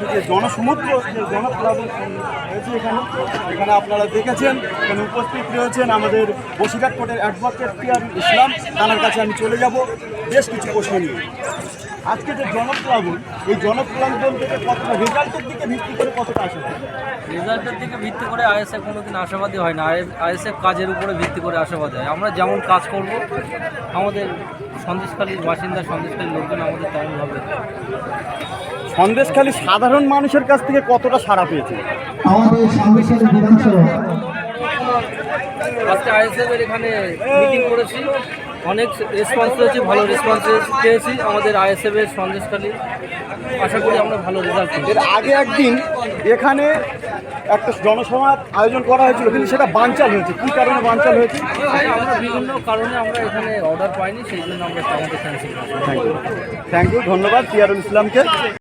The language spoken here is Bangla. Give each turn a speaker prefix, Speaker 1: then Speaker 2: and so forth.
Speaker 1: থেকে জনসমুদ্র, যে জনপ্লাবন হয়েছে এখানে এখানে আপনারা দেখেছেন, এখানে উপস্থিত রয়েছেন আমাদের বসিরহাট কোর্টের অ্যাডভোকেট পিয়ার ইসলাম। তার কাছে আমি চলে যাব বেশ কিছু প্রশ্ন নিয়ে। আজকে যে জনপ্লাবন এই জনপ্লাবন থেকে কতটা রেজাল্টের দিকে ভিত্তি করে কতটা আসে?
Speaker 2: রেজাল্টের দিকে ভিত্তি করে আইএসএফ কোনোদিন আশাবাদী হয় না। আইএসএফ কাজের উপরে ভিত্তি করে আশাবাদী হয়। আমরা যেমন কাজ করব, আমাদের সন্দেশকালীর বাসিন্দা, সন্দেশখালীর লোকজন আমাদের তেমনভাবে
Speaker 1: সন্দেশখালী সাধারণ মানুষের কাছ থেকে কতটা সাড়া পেয়েছে?
Speaker 3: আমাদের সাংবিধানিক বিধানসভা
Speaker 2: আজকে আইএসএফের এখানে মিটিং করেছি। অনেক রেসপন্স হয়েছে ভালো রেসপন্স পেয়েছি। আমাদের আইএসএফের সন্দেশখালী আশা করি আমরা ভালো রেজাল্ট করব
Speaker 1: এর আগে একদিন এখানে একটা জনসভার আয়োজন করা হয়েছিল কিন্তু সেটা বানচাল হয়েছে। কী কারণে বানচাল হয়েছে?
Speaker 2: আমরা বিভিন্ন কারণে আমরা এখানে অর্ডার পাইনি সেই জন্য আমরা ক্যান্সেল করেছি
Speaker 1: থ্যাংক ইউ থ্যাংক ইউ ধন্যবাদ পিয়ারুল ইসলামকে।